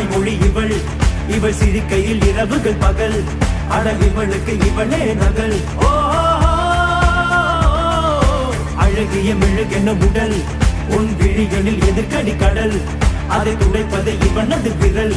தாய்மொழி இவள். இவள் சிரிக்கையில் இரவுகள் பகல். அடல் இவளுக்கு இவளே நகல். ஓ அழகிய மெழுகென உடல்? உன் விழிகளில் எதிர்கடி கடல். அதை துடைப்பதை இவனது விரல்.